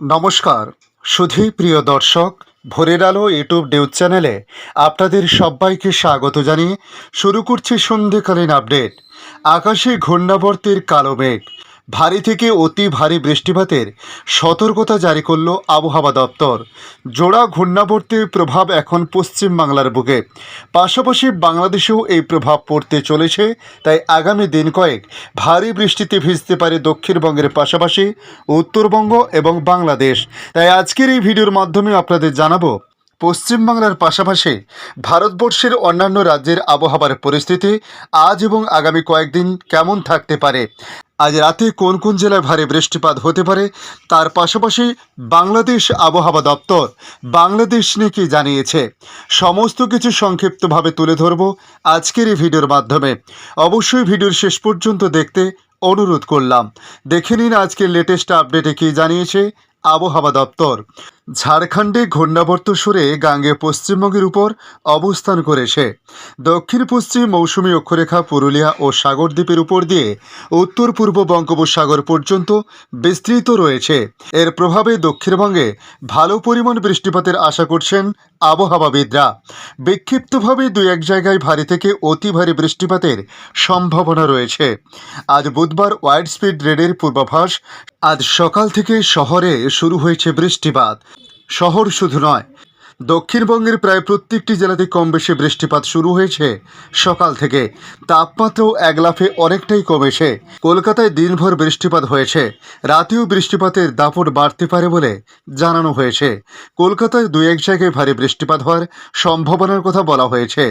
নমস্কার, সুধী প্রিয় দর্শক, ভোরের আলো ইউটিউব নিউজ চ্যানেলে আপনাদের সবাইকে স্বাগত জানিয়ে শুরু করছি সন্ধ্যেকালীন আপডেট। আকাশে ঘূর্ণাবর্তের কালো মেঘ। ভারী থেকে অতি ভারী বৃষ্টিপাতের সতর্কতা জারি করল আবহাওয়া দপ্তর। জোড়া ঘূর্ণাবর্তের প্রভাব এখন পশ্চিম বাংলার বুকে। পাশাপাশি বাংলাদেশেও এই প্রভাব পড়তে চলেছে, তাই আগামী দিন কয়েক ভারী বৃষ্টিতে ভিজতে পারে দক্ষিণবঙ্গের পাশাপাশি উত্তরবঙ্গ এবং বাংলাদেশ। তাই আজকের এই ভিডিওর মাধ্যমে আপনাদের জানাব পশ্চিমবাংলার পাশাপাশি ভারতবর্ষের অন্যান্য রাজ্যের আবহাওয়ার পরিস্থিতি আজ এবং আগামী কয়েকদিন কেমন থাকতে পারে। আজ রাতে কোন কোন জেলায় ভারী বৃষ্টিপাত হতে পারে, তার পাশাপাশি বাংলাদেশ আবহাওয়া দপ্তর বাংলাদেশ নিয়ে কি জানিয়েছে, সমস্ত কিছু সংক্ষিপ্তভাবে তুলে ধরব আজকের এই ভিডিওর মাধ্যমে। অবশ্যই ভিডিওর শেষ পর্যন্ত দেখতে অনুরোধ করলাম। দেখে নিন আজকের লেটেস্ট আপডেটে কি জানিয়েছে আবহাওয়া দপ্তর। ঝাড়খণ্ডে ঘূর্ণাবর্ত সুরে গাঙ্গে পশ্চিমবঙ্গের উপর অবস্থান করেছে। দক্ষিণ পশ্চিম মৌসুমী অক্ষরেখা পুরুলিয়া ও সাগরদ্বীপের উপর দিয়ে উত্তর পূর্ব বঙ্গোপসাগর পর্যন্ত বিস্তৃত রয়েছে। এর প্রভাবে দক্ষিণবঙ্গে ভালো পরিমাণ বৃষ্টিপাতের আশা করছেন আবহাওয়াবিদরা। বিক্ষিপ্তভাবে দুই এক জায়গায় ভারী থেকে অতি ভারী বৃষ্টিপাতের সম্ভাবনা রয়েছে। আজ বুধবার ওয়াইড স্পিড রেডের পূর্বাভাস, আজ সকাল থেকে শহরে শুরু হয়েছে বৃষ্টিপাত। শহর শুধু নয় দক্ষিণবঙ্গের প্রায় প্রত্যেকটি জেলাতে কম বেশি বৃষ্টিপাত শুরু হয়েছে। সকাল থেকে তাপমাত্রাও এক লাফে অনেকটাই কমেছে। কলকাতায় দিনভর বৃষ্টিপাত হয়েছে। রাতেও বৃষ্টিপাতের দাপট বাড়তে পারে বলে জানানো হয়েছে। কলকাতায় দু এক জায়গায় ভারী বৃষ্টিপাত হওয়ার সম্ভাবনার কথা বলা হয়েছে।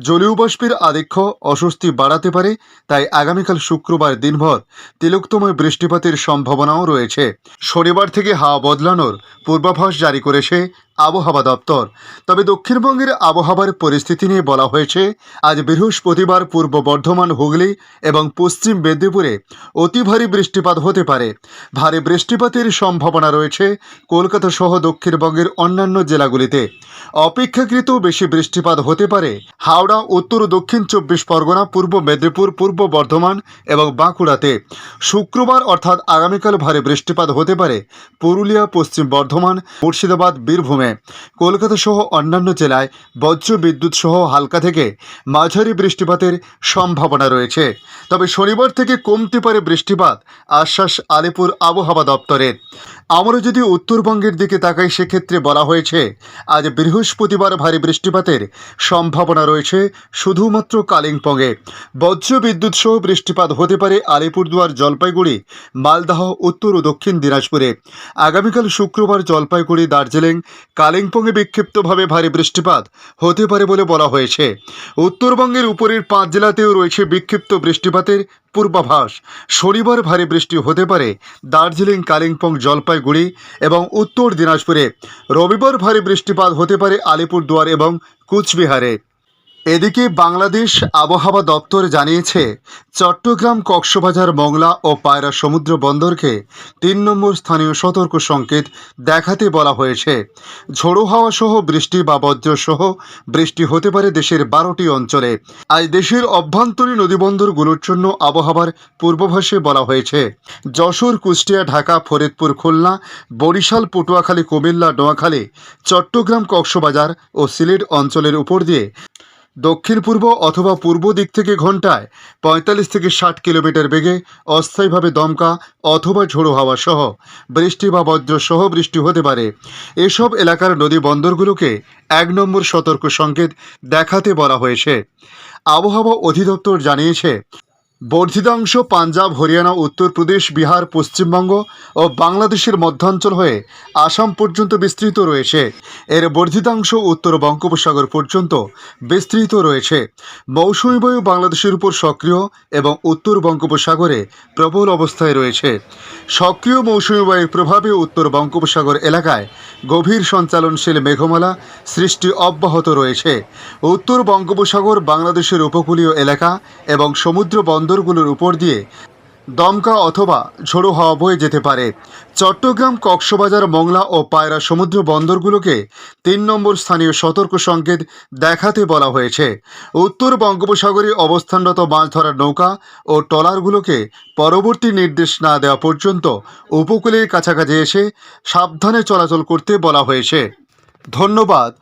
জলীয় বাষ্পের আধিক্য অস্বস্তি বাড়াতে পারে, তাই আগামীকাল শুক্রবার দিনভর তিলোক্তময় বৃষ্টিপাতের সম্ভাবনাও রয়েছে। শনিবার থেকে হাওয়া বদলানোর পূর্বাভাস জারি করেছে আবহাওয়া দপ্তর। তবে দক্ষিণবঙ্গের আবহাওয়ার পরিস্থিতি নিয়ে বলা হয়েছে, আজ বৃহস্পতিবার পূর্ব বর্ধমান, হুগলি এবং পশ্চিম মেদিনীপুরে অতি ভারী বৃষ্টিপাত হতে পারে। ভারী বৃষ্টিপাতের সম্ভাবনা রয়েছে কলকাতা সহ দক্ষিণবঙ্গের অন্যান্য জেলাগুলিতে। অপেক্ষাকৃত বেশি বৃষ্টিপাত হতে পারে হাওড়া, উত্তর দক্ষিণ চব্বিশ পরগনা, পূর্ব মেদিনীপুর, পূর্ব বর্ধমান এবং বাঁকুড়াতে। শুক্রবার অর্থাৎ আগামীকাল ভারী বৃষ্টিপাত হতে পারে পুরুলিয়া, পশ্চিম বর্ধমান, মুর্শিদাবাদ, বীরভূমে। কলকাতা সহ অন্যান্য জেলায় বজ্র বিদ্যুৎ সহ হালকা থেকে মাঝারি বৃষ্টিপাতের সম্ভাবনা রয়েছে। তবে শনিবার থেকে কমতে পারে বৃষ্টিপাত, আশ্বাস আলিপুর আবহাওয়া দপ্তরের। আমরা যদি উত্তরবঙ্গের দিকে তাকাই, সেক্ষেত্রে বলা হয়েছে, আজ বৃহস্পতিবার ভারী বৃষ্টিপাতের সম্ভাবনা রয়েছে শুধুমাত্র কালিম্পংয়ে। বজ্র বিদ্যুৎ সহ বৃষ্টিপাত হতে পারে আলিপুরদুয়ার জলপাইগুড়ি, মালদাহ, উত্তর ও দক্ষিণ দিনাজপুরে। আগামীকাল শুক্রবার জলপাইগুড়ি, দার্জিলিং, কালিম্পংয়ে বিক্ষিপ্তভাবে ভারী বৃষ্টিপাত হতে পারে বলে বলা হয়েছে। উত্তরবঙ্গের উপরের পাঁচ জেলাতেও রয়েছে বিক্ষিপ্ত বৃষ্টিপাতের পূর্বাভাস। শনিবার ভারী বৃষ্টি হতে পারে দার্জিলিং, কালিম্পং, জলপাইগুড়ি এবং উত্তর দিনাজপুরে। রবিবার ভারী বৃষ্টিপাত হতে পারে আলিপুরদুয়ার এবং কুচবিহারে। এদিকে বাংলাদেশ আবহাওয়া দপ্তর জানিয়েছে, চট্টগ্রাম কক্সবাজার, মংলা ও পায়রা সমুদ্র বন্দরকে তিন নম্বর স্থানীয় সতর্ক সংকেত দেখাতে বলা হয়েছে। ঝোড়ো হাওয়া সহ বৃষ্টি বা বজ্র সহ বৃষ্টি হতে পারে দেশের বারোটি অঞ্চলে। আজ দেশের অভ্যন্তরীণ নদীবন্দরগুলোর জন্য আবহাওয়ার পূর্বাভাসে বলা হয়েছে, যশোর, কুষ্টিয়া, ঢাকা, ফরিদপুর, খুলনা, বরিশাল, পটুয়াখালী, কুমিল্লা, নোয়াখালী, চট্টগ্রাম, কক্সবাজার ও সিলেট অঞ্চলের উপর দিয়ে দক্ষিণ পূর্ব অথবা পূর্ব দিক থেকে ঘন্টায় পঁয়তাল্লিশ থেকে ষাট কিলোমিটার বেগে অস্থায়ীভাবে দমকা অথবা ঝোড়ো হাওয়া সহ বৃষ্টি বা বজ্র সহ বৃষ্টি হতে পারে। এসব এলাকার নদী বন্দরগুলোকে এক নম্বর সতর্ক সংকেত দেখাতে বলা হয়েছে। আবহাওয়া অধিদপ্তর জানিয়েছে বর্ধিতাংশ পাঞ্জাব, হরিয়ানা, উত্তরপ্রদেশ, বিহার, পশ্চিমবঙ্গ ও বাংলাদেশের মধ্যাঞ্চল হয়ে আসাম পর্যন্ত বিস্তৃত রয়েছে। এর বর্ধিতাংশ উত্তর বঙ্গোপসাগর পর্যন্ত বিস্তৃত রয়েছে। মৌসুমী বায়ু বাংলাদেশের উপর সক্রিয় এবং উত্তর বঙ্গোপসাগরে প্রবল অবস্থায় রয়েছে। সক্রিয় মৌসুমী বায়ুর প্রভাবে উত্তর বঙ্গোপসাগর এলাকায় গভীর সঞ্চালনশীল মেঘমালা সৃষ্টি অব্যাহত রয়েছে। উত্তর বঙ্গোপসাগর বাংলাদেশের উপকূলীয় এলাকা এবং সমুদ্র বন্দরগুলোর উপর দিয়ে দমকা অথবা ঝোড়ো হাওয়া বয়ে যেতে পারে। চট্টগ্রাম, কক্সবাজার, মংলা ও পায়রা সমুদ্র বন্দরগুলোকে তিন নম্বর স্থানীয় সতর্ক সংকেত দেখাতে বলা হয়েছে। উত্তর বঙ্গোপসাগরে অবস্থানরত মাছ ধরার নৌকা ও ট্রলারগুলোকে পরবর্তী নির্দেশ না দেওয়া পর্যন্ত উপকূলের কাছাকাছি এসে সাবধানে চলাচল করতে বলা হয়েছে। ধন্যবাদ।